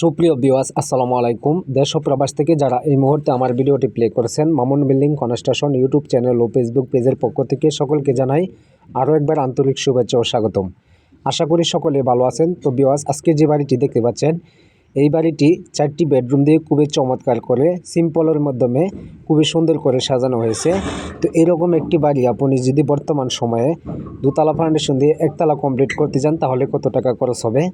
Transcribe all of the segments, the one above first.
সুপ্রিয় বিওয়াস আসসালামু আলাইকুম। দেশ প্রবাস থেকে যারা এই মুহূর্তে আমার ভিডিওটি প্লে করেছেন, Mamun building construction YouTube channel ও ফেসবুক পেজের পক্ষ থেকে সকলকে জানাই আরও একবার আন্তরিক শুভেচ্ছা ও স্বাগতম। আশা করি সকলে ভালো আছেন। তো বিওয়াস আজকে যে বাড়িটি দেখতে পাচ্ছেন, এই বাড়িটি চারটি বেডরুম দিয়ে খুবই চমৎকার করে, সিম্পলের মাধ্যমে খুবই সুন্দর করে সাজানো হয়েছে। তো এরকম একটি বাড়ি আপনি যদি বর্তমান সময়ে দুতলা ফাউন্ডেশন দিয়ে একতলা কমপ্লিট করতে চান, তাহলে কত টাকা খরচ হবে?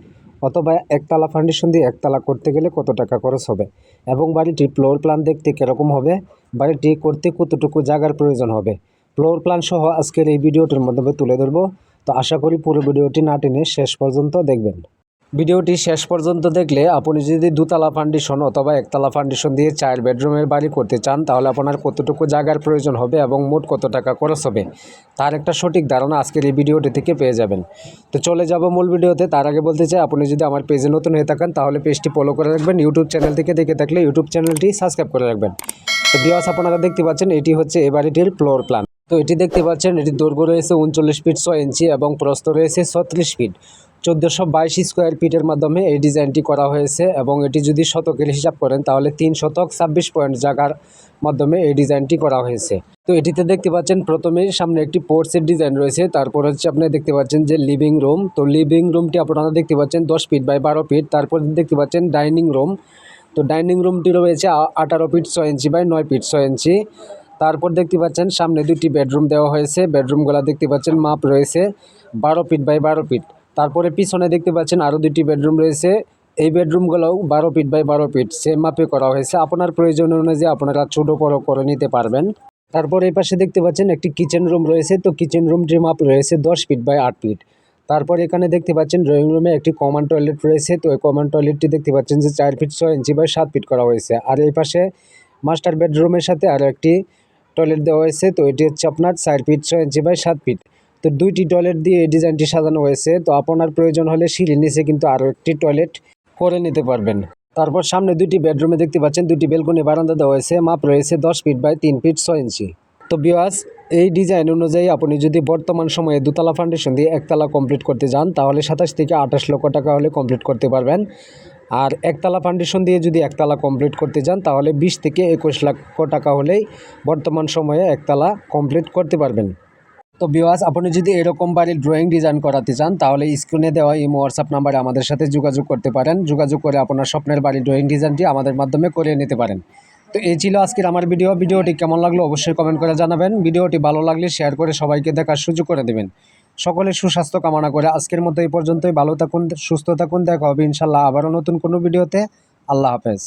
অথবা একতলা ফাউন্ডেশন দিয়ে একতলা করতে গেলে কত টাকা খরচ হবে? এবং বাড়িটি ফ্লোর প্ল্যান দেখতে কীরকম হবে? বাড়িটি করতে কতটুকু জায়গার প্রয়োজন হবে? ফ্লোর প্ল্যান সহ আজকের এই ভিডিওটির মাধ্যমে তুলে ধরবো। তো আশা করি পুরো ভিডিওটি না টেনে শেষ পর্যন্ত দেখবেন। ভিডিওটি শেষ পর্যন্ত দেখলে আপনি যদি দুতলা ফাউন্ডেশন অথবা একতলা ফাউন্ডেশন দিয়ে চার বেডরুমের বাড়ি করতে চান, তাহলে আপনার কতটুকু জায়গার প্রয়োজন হবে এবং মোট কত টাকা খরচ হবে? তার একটা সঠিক ধারণা আজকের এই ভিডিওটি থেকে পেয়ে যাবেন। তো চলে যাব মূল ভিডিওতে। তার আগে বলতে চাই, আপনি যদি আমার পেজে নতুন হয়ে থাকেন, তাহলে পেজটি ফলো করে রাখবেন। ইউটিউব চ্যানেল থেকে দেখে থাকলে ইউটিউব চ্যানেলটি সাবস্ক্রাইব করে রাখবেন। তো বিয়াস আপনারা দেখতে পাচ্ছেন, এটি হচ্ছে এ বাড়িটির ফ্লোর প্ল্যান তো এটি দেখতে পাচ্ছেন, এটির দৈর্ঘ্য রয়েছে উনচল্লিশ ফিট ছয় ইঞ্চি এবং প্রস্থ রয়েছে ছত্রিশ ফিট। চোদ্দোশো বাইশ স্কোয়ার ফিটের মাধ্যমে এই ডিজাইনটি করা হয়েছে এবং এটি যদি শতকের হিসাব করেন, তাহলে তিন শতক ছাব্বিশ পয়েন্ট জায়গার মাধ্যমে এই ডিজাইনটি করা হয়েছে। তো এটিতে দেখতে পাচ্ছেন প্রথমেই সামনে একটি পোর্টসের ডিজাইন রয়েছে, তারপর হচ্ছে আপনি দেখতে পাচ্ছেন যে লিভিং রুম। তো লিভিং রুমটি আপনারা দেখতে পাচ্ছেন দশ ফিট বাই বারো ফিট, তারপর দেখতে পাচ্ছেন ডাইনিং রুম। তো ডাইনিং রুমটি রয়েছে আঠারো ফিট ছয় ইঞ্চি বাই নয় ফিট ছয় ইঞ্চি। তারপর দেখতে পাচ্ছেন, সামনে দুটি বেডরুম দেওয়া হয়েছে, বেডরুমগুলো দেখতে পাচ্ছেন মাপ রয়েছে বারো ফিট বাই বারো ফিট। তারপরে পিছনে দেখতে পাচ্ছেন আরও দুটি বেডরুম রয়েছে। এই বেডরুমগুলোও বারো ফিট বাই বারো ফিট সেম মাপে করা হয়েছে। আপনার প্রয়োজন অনুযায়ী আপনারা ছোটো বড়ো করে নিতে পারবেন। তারপর এই পাশে দেখতে পাচ্ছেন একটি কিচেন রুম রয়েছে। তো কিচেন রুমটির মাপ রয়েছে দশ ফিট বাই আট ফিট। তারপর এখানে দেখতে পাচ্ছেন ড্রয়িং রুমে একটি কমন টয়লেট রয়েছে। তো এই কমন টয়লেটটি দেখতে পাচ্ছেন যে চার ফিট ছয় ইঞ্চি বাই সাত ফিট করা হয়েছে। আর এই পাশে মাস্টার বেডরুমের সাথে আরও একটি টয়লেট দেওয়া হয়েছে। তো এটি হচ্ছে আপনার চার ফিট ছয় ইঞ্চি বাই সাত ফিট। তো দুইটি টয়লেট দিয়ে এই ডিজাইনটি সাজানো হয়েছে। তো আপনার প্রয়োজন হলে সিঁড়ির নিচে কিন্তু আরও একটি টয়লেট করে নিতে পারবেন। তারপর সামনে দুটি বেডরুমে দেখতে পাচ্ছেন দুটি বেলকনি বারান্দা দেওয়া হয়েছে, মাপ রয়েছে দশ ফিট বাই তিন ফিট ছয় ইঞ্চি। তো বিওয়াস এই ডিজাইন অনুযায়ী আপনি যদি বর্তমান সময়ে দুতলা ফাউন্ডেশন দিয়ে একতলা কমপ্লিট করতে যান, তাহলে সাতাশ থেকে আঠাশ লক্ষ টাকা হলে কমপ্লিট করতে পারবেন। আর একতলা ফাউন্ডেশন দিয়ে যদি একতলা কমপ্লিট করতে যান, তাহলে বিশ থেকে একুশ লক্ষ টাকা হলেই বর্তমান সময়ে একতলা কমপ্লিট করতে পারবেন। তো বিওয়াস আপনি যদি এরকম বাড়ির ড্রয়িং ডিজাইন করাতে চান, তাহলে স্ক্রিনে দেওয়া ইমো হোয়াটসঅ্যাপ নাম্বারে আমাদের সাথে যোগাযোগ করতে পারেন। যোগাযোগ করে আপনার স্বপ্নের বাড়ির ড্রয়িং ডিজাইনটি আমাদের মাধ্যমে করিয়ে নিতে পারেন। তো এই ছিল আজকের আমার ভিডিও ভিডিওটি কেমন লাগল অবশ্যই কমেন্ট করে জানাবেন। ভিডিওটি ভালো লাগলে শেয়ার করে সবাইকে দেখার সুযোগ করে দেবেন। সকলের সুস্বাস্থ্য কামনা করে আজকের মতো এই পর্যন্তই। ভালো থাকুন, সুস্থ থাকুন। দেখা হবে ইনশাল্লাহ আবারও নতুন কোনো ভিডিওতে আল্লাহ হাফেজ।